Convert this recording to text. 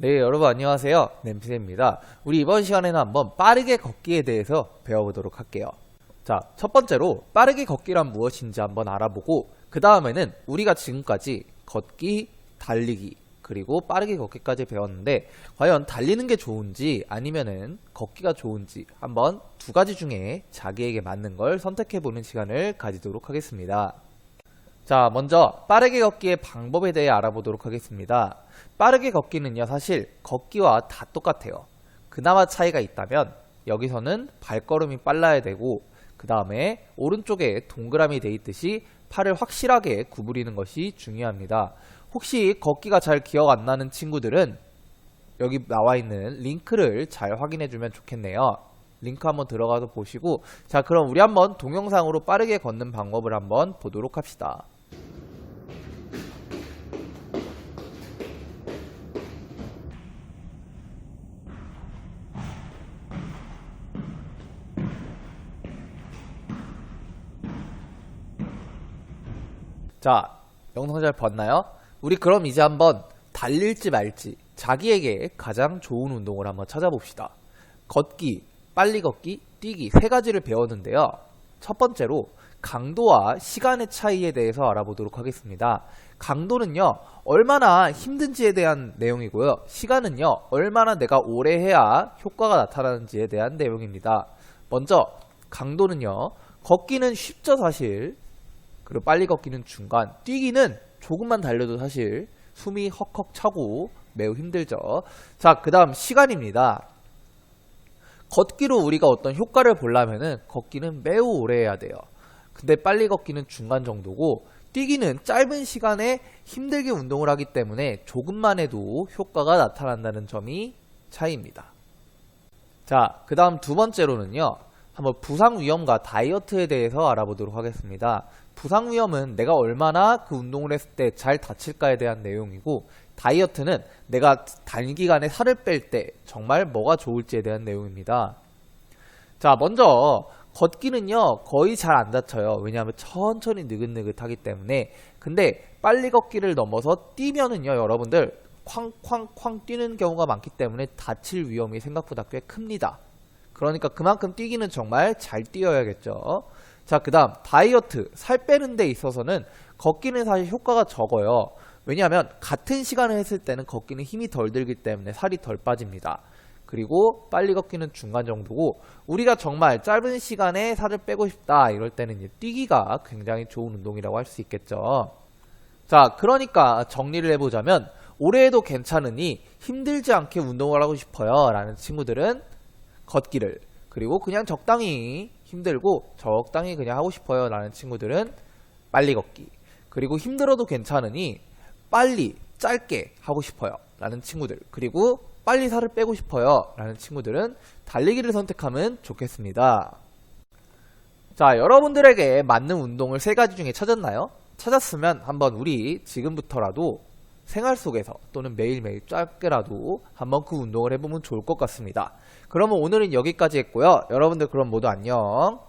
네, 여러분 안녕하세요. 냄새입니다. 우리 이번 시간에는 한번 빠르게 걷기에 대해서 배워보도록 할게요. 자, 첫 번째로 빠르게 걷기란 무엇인지 한번 알아보고 그 다음에는 우리가 지금까지 걷기, 달리기, 그리고 빠르게 걷기까지 배웠는데 과연 달리는 게 좋은지 아니면은 걷기가 좋은지 한번 두 가지 중에 자기에게 맞는 걸 선택해보는 시간을 가지도록 하겠습니다. 자, 먼저 빠르게 걷기의 방법에 대해 알아보도록 하겠습니다. 빠르게 걷기는요, 사실 걷기와 다 똑같아요. 그나마 차이가 있다면 여기서는 발걸음이 빨라야 되고 그 다음에 오른쪽에 동그라미 돼 있듯이 팔을 확실하게 구부리는 것이 중요합니다. 혹시 걷기가 잘 기억 안 나는 친구들은 여기 나와 있는 링크를 잘 확인해 주면 좋겠네요. 링크 한번 들어가서 보시고 자 그럼 우리 한번 동영상으로 빠르게 걷는 방법을 한번 보도록 합시다. 자, 영상 잘 봤나요? 우리 그럼 이제 한번 달릴지 말지 자기에게 가장 좋은 운동을 한번 찾아봅시다. 걷기, 빨리 걷기, 뛰기 세 가지를 배웠는데요. 첫 번째로 강도와 시간의 차이에 대해서 알아보도록 하겠습니다. 강도는요, 얼마나 힘든지에 대한 내용이고요. 시간은요, 얼마나 내가 오래 해야 효과가 나타나는지에 대한 내용입니다. 먼저, 강도는요, 걷기는 쉽죠, 사실. 그리고 빨리 걷기는 중간, 뛰기는 조금만 달려도 사실 숨이 헉헉 차고 매우 힘들죠. 자, 그 다음 시간입니다. 걷기로 우리가 어떤 효과를 보려면은 걷기는 매우 오래 해야 돼요. 근데 빨리 걷기는 중간 정도고 뛰기는 짧은 시간에 힘들게 운동을 하기 때문에 조금만 해도 효과가 나타난다는 점이 차이입니다. 자, 그 다음 두 번째로는요. 한번 부상 위험과 다이어트에 대해서 알아보도록 하겠습니다. 부상 위험은 내가 얼마나 그 운동을 했을 때 잘 다칠까에 대한 내용이고 다이어트는 내가 단기간에 살을 뺄 때 정말 뭐가 좋을지에 대한 내용입니다. 자, 먼저 걷기는요 거의 잘 안 다쳐요. 왜냐하면 천천히 느긋느긋하기 때문에. 근데 빨리 걷기를 넘어서 뛰면은요 여러분들 쾅쾅쾅 뛰는 경우가 많기 때문에 다칠 위험이 생각보다 꽤 큽니다. 그러니까 그만큼 뛰기는 정말 잘 뛰어야겠죠. 자, 그 다음 다이어트, 살 빼는 데 있어서는 걷기는 사실 효과가 적어요. 왜냐하면 같은 시간을 했을 때는 걷기는 힘이 덜 들기 때문에 살이 덜 빠집니다. 그리고 빨리 걷기는 중간 정도고 우리가 정말 짧은 시간에 살을 빼고 싶다 이럴 때는 이제 뛰기가 굉장히 좋은 운동이라고 할 수 있겠죠. 자, 그러니까 정리를 해보자면 해도 괜찮으니 힘들지 않게 운동을 하고 싶어요 라는 친구들은 걷기를. 그리고 그냥 적당히 힘들고 적당히 그냥 하고 싶어요 라는 친구들은 빨리 걷기. 그리고 힘들어도 괜찮으니 빨리 짧게 하고 싶어요 라는 친구들. 그리고 빨리 살을 빼고 싶어요 라는 친구들은 달리기를 선택하면 좋겠습니다. 자 여러분들에게 맞는 운동을 세 가지 중에 찾았나요? 찾았으면 한번 우리 지금부터라도 생활 속에서 또는 매일매일 짧게라도 한번 그 운동을 해보면 좋을 것 같습니다. 그러면 오늘은 여기까지 했고요. 여러분들 그럼 모두 안녕.